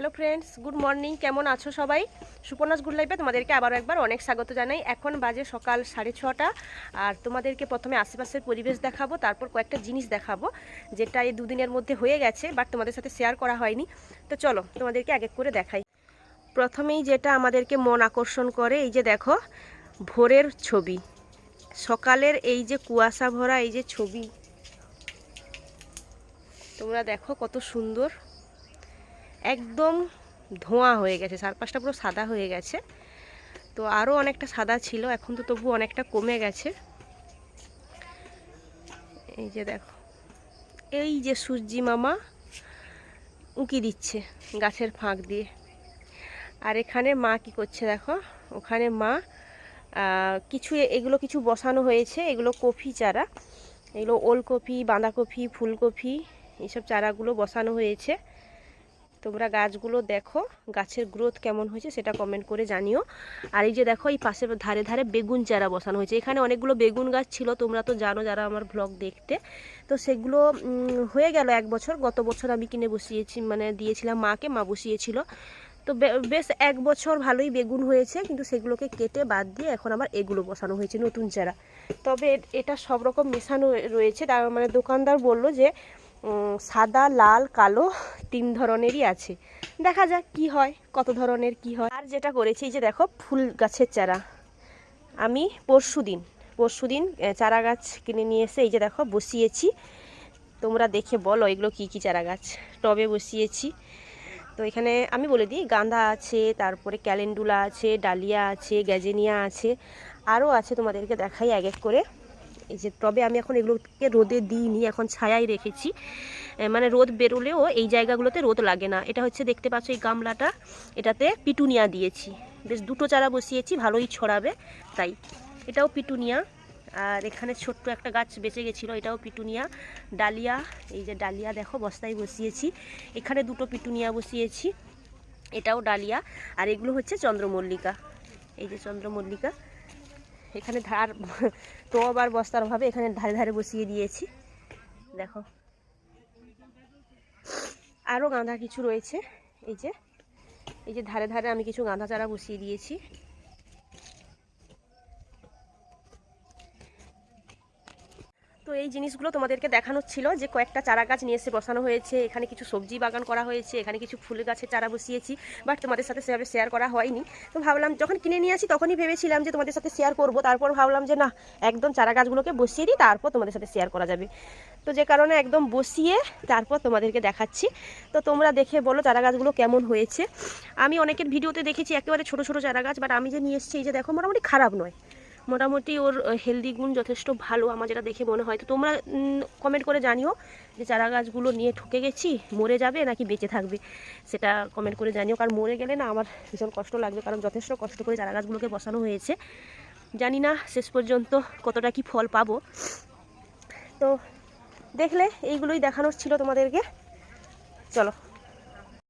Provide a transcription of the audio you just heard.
Hello friends, good morning. কেমন আছো সবাই? সুপর্ণাস গুড লাইফে তোমাদেরকে আবারও একবার অনেক স্বাগত জানাই। এখন বাজে সকাল সাড়ে ছটা। আর তোমাদেরকে প্রথমে আশেপাশের পরিবেশ দেখাবো, তারপর কয়েকটা জিনিস দেখাবো, যেটা এই দুদিনের মধ্যে হয়ে গেছে বাট তোমাদের সাথে শেয়ার করা হয়নি। তো চলো, তোমাদেরকে এক এক করে দেখাই। প্রথমেই যেটা আমাদেরকে মন আকর্ষণ করে, এই যে দেখো, ভোরের ছবি। সকালের এই যে কুয়াশা ভরা এই যে ছবি। তোমরা দেখো কত সুন্দর। একদম ধোঁয়া হয়ে গেছে, চারপাশটা পুরো সাদা হয়ে গেছে। তো আরও অনেকটা সাদা ছিল, এখন তো তবু অনেকটা কমে গেছে। এই যে দেখো, এই যে সূর্যি মামা উঁকি দিচ্ছে গাছের ফাঁক দিয়ে। আর এখানে মা কি করছে দেখো, ওখানে মা কিছু এগুলো কিছু বসানো হয়েছে, এগুলো কফি চারা। এগুলো ওলকপি, বাঁধাকপি, ফুলকপি এইসব চারাগুলো বসানো হয়েছে। তোমরা গাছগুলো দেখো, গাছের গ্রোথ কেমন হয়েছে সেটা কমেন্ট করে জানিও। আর এই যে দেখো, এই পাশের ধারে ধারে বেগুন চারা বসানো হয়েছে। এখানে অনেকগুলো বেগুন গাছ ছিল, তোমরা তো জানো যারা আমার ব্লগ দেখতে। তো সেগুলো হয়ে গেল এক বছর। গত বছর আমি কিনে বসিয়েছি মানে দিয়েছিলাম মাকে, মা বসিয়েছিল। তো বেশ এক বছর ভালোই বেগুন হয়েছে, কিন্তু সেগুলোকে কেটে বাদ দিয়ে এখন আবার এগুলো বসানো হয়েছে নতুন চারা। তবে এটা সব রকম মেশানো রয়েছে। তার মানে দোকানদার বলল যে সাদা, লাল, কালো তিন ধরনেরই আছে। দেখা যাক কি হয়, কত ধরনের কি হয়। আর যেটা করেছি যে দেখো, ফুল গাছের চারা। আমি পরশু দিন পরশু দিন চারা গাছ কিনে নিয়ে এসে এই যে দেখো, বসিয়েছি। তোমরা দেখে বলো এগুলো কি কি চারা গাছ। টবে বসিয়েছি। তো এখানে আমি বলে দিই, গাঁদা আছে, তারপরে ক্যালেন্ডুলা আছে, ডালিয়া আছে, গ্যাজেনিয়া আছে। আরও আছে তোমাদেরকে দেখাই এক এক করে। এই যে তবে আমি এখন এগুলোকে রোদে দিইনি, এখন ছায়াই রেখেছি। মানে রোদ বেরোলেও এই জায়গাগুলোতে রোদ লাগে না। এটা হচ্ছে দেখতে পাচ্ছ এই গামলাটা। এটাতে পিটুনিয়া দিয়েছি। বেশ দুটো চারা বসিয়েছি, ভালোই ছড়াবে, তাই। এটাও পিটুনিয়া। আর এখানে ছোট্ট একটা গাছ বেঁচে গেছিল, এটাও পিটুনিয়া। ডালিয়া, এই যে ডালিয়া দেখো, বস্তায় বসিয়েছি। এখানে দুটো পিটুনিয়া বসিয়েছি, এটাও ডালিয়া। আর এগুলো হচ্ছে চন্দ্রমল্লিকা। এই যে চন্দ্রমল্লিকা। এখানে ধার, তো আবার বস্তার অভাবে এখানে ধারে ধারে বসিয়ে দিয়েছি। দেখো। আরও গাঁদা কিছু রয়েছে। এই যে এই যে ধারে ধারে আমি কিছু গাঁদা চারা বসিয়ে দিয়েছি। তো এই জিনিসগুলো তোমাদেরকে দেখানোর ছিল যে কয়েকটা চারা গাছ নিয়ে এসে বসানো হয়েছে, এখানে কিছু সবজি বাগান করা হয়েছে, এখানে কিছু ফুল গাছের চারা বসিয়েছি বাট তোমাদের সাথে সেভাবে শেয়ার করা হয়নি। তো ভাবলাম, যখন কিনে নিয়ে আসি তখনই ভেবেছিলাম যে তোমাদের সাথে শেয়ার করব, তারপর ভাবলাম যে না, একদম চারা গাছগুলোকে বসিয়ে দিই, তারপর তোমাদের সাথে শেয়ার করা যাবে। তো যে কারণে একদম বসিয়ে তারপর তোমাদেরকে দেখাচ্ছি। তো তোমরা দেখে বলো চারা গাছগুলো কেমন হয়েছে। আমি অনেকের ভিডিওতে দেখেছি, একেবারে ছোট ছোট চারা গাছ বাট আমি যে নিয়ে এসেছি, এই যে দেখো, মোটামুটি খারাপ নয়। মোটামুটি ওর হেলদি গুণ যথেষ্ট ভালো আমার যেটা দেখে মনে হয়। তো তোমরা কমেন্ট করে জানিও যে চারা গাছগুলো নিয়ে ঠকে গেছি, মরে যাবে নাকি বেঁচে থাকবে? সেটা কমেন্ট করে জানিও, কারণ মরে গেলে না আমার ভীষণ কষ্ট লাগবে, কারণ যথেষ্ট কষ্ট করে চারা গাছগুলোকে বসানো হয়েছে। জানি না শেষ পর্যন্ত কতটা কি ফল পাবো। তো দেখলে এইগুলোই দেখানোর ছিল তোমাদেরকে। চলো।